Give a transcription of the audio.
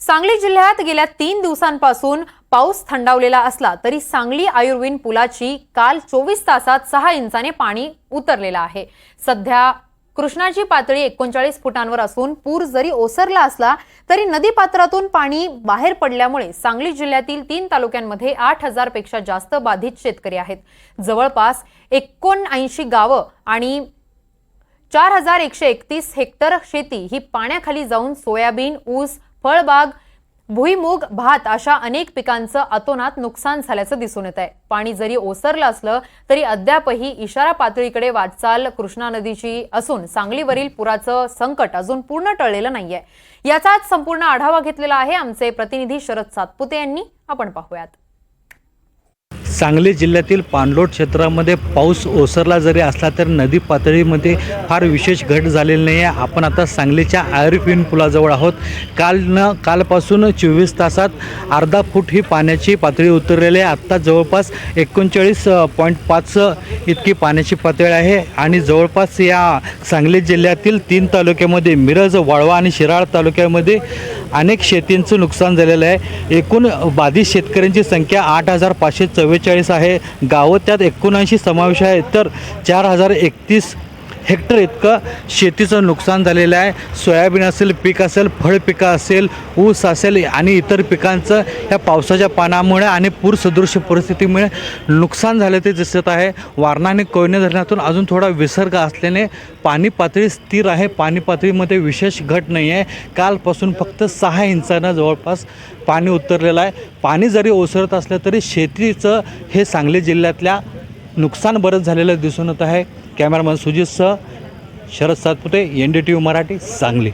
सांगली जिल्ह्यात गेल्या तीन दिवसांपासून पाऊस थंडावलेला असला तरी सांगली आयुर्विन पुलाची काल चोवीस तासात सहा इंचाने पाणी उतरलेलं आहे. सध्या कृष्णाची पातळी एकोणचाळीस फुटांवर असून पूर जरी ओसरला असला तरी नदीपात्रातून पाणी बाहेर पडल्यामुळे सांगली जिल्ह्यातील तीन तालुक्यांमध्ये आठ हजारपेक्षा जास्त बाधित शेतकरी आहेत. जवळपास एकोणऐंशी गावं आणि चार हजार एकशे एकतीस हेक्टर शेती ही पाण्याखाली जाऊन सोयाबीन ऊस फळबाग भुईमूग भात अशा अनेक पिकांचं अतोनात नुकसान झाल्याचं दिसून येत आहे पाणी जरी ओसरलं असलं तरी अद्यापही इशारा पातळीकडे वाटचाल कृष्णा नदीची असून सांगलीवरील पुराचं संकट अजून पूर्ण टळलेलं नाहीये. याचाच संपूर्ण आढावा घेतलेला आहे आमचे प्रतिनिधी शरद सातपुते यांनी. आपण पाहूयात. सांगली जिल्ह्यातील पाणलोट क्षेत्रामध्ये पाऊस ओसरला जरी असला तर नदी पातळीमध्ये फार विशेष घट झालेली नाही आहे आपण आता सांगलीच्या आयरफिन पुलाजवळ आहोत. काल न कालपासून चोवीस तासात अर्धा फूट ही पाण्याची पातळी उतरलेली आहे. आत्ता जवळपास एकोणचाळीस पॉईंट पाच इतकी पाण्याची पातळी आहे आणि जवळपास या सांगली जिल्ह्यातील तीन तालुक्यामध्ये मिरज वाळवा आणि शिराळ तालुक्यामध्ये अनेक शेतींचं नुकसान झालेलं आहे. एकूण बाधित शेतकऱ्यांची संख्या आठ हजार पाचशे चव्वेचाळीस आहे. गावं त्यात एकोणऐंशी समावेश आहे तर चार हजार एकतीस हेक्टर इतकं शेतीचं नुकसान झालेलं आहे. सोयाबीन असेल पीक असेल फळ पिकं असेल ऊस असेल आणि इतर पिकांचं या पावसाच्या पाण्यामुळे आणि पूरसदृश परिस्थितीमुळे नुकसान झालं ते दिसत आहे. वारणा आणि कोयने धरणातून अजून थोडा विसर्ग असल्याने पाणी पातळी स्थिर आहे. पाणी पातळीमध्ये विशेष घट नाही आहे. कालपासून फक्त सहा इंचानं जवळपास पाणी उतरलेलं आहे. पाणी जरी ओसरत असलं तरी शेतीचं हे सांगली जिल्ह्यातल्या नुकसान बरंच झालेलं दिसून येत आहे. Cameraman सुजितसह Sharad Satpute N D T V Marathi Sangli.